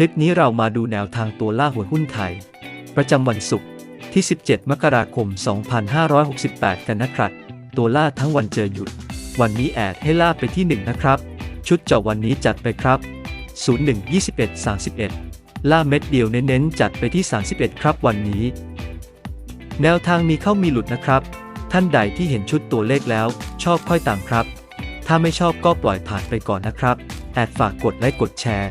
ลิปนี้เรามาดูแนวทางตัวล่าหัวหุ้นไทย ประจำวันศุกร์ที่ 17 มกราคม 2568 กันนะครับ ตัวล่าทั้งวันเจอหยุด วันนี้แอดให้ล่าไปที่ 1 นะครับ ชุดเจาะวันนี้จัดไปครับ 01 21 31 ล่าเม็ดเดียวเน้นๆจัดไปที่ 31 ครับวันนี้ แนวทางมีเข้ามีหลุดนะครับ ท่านใดที่เห็นชุดตัวเลขแล้ว ชอบค่อยตามครับ ถ้าไม่ชอบก็ปล่อยผ่านไปก่อนนะครับ แอดฝากกดไลค์กดแชร์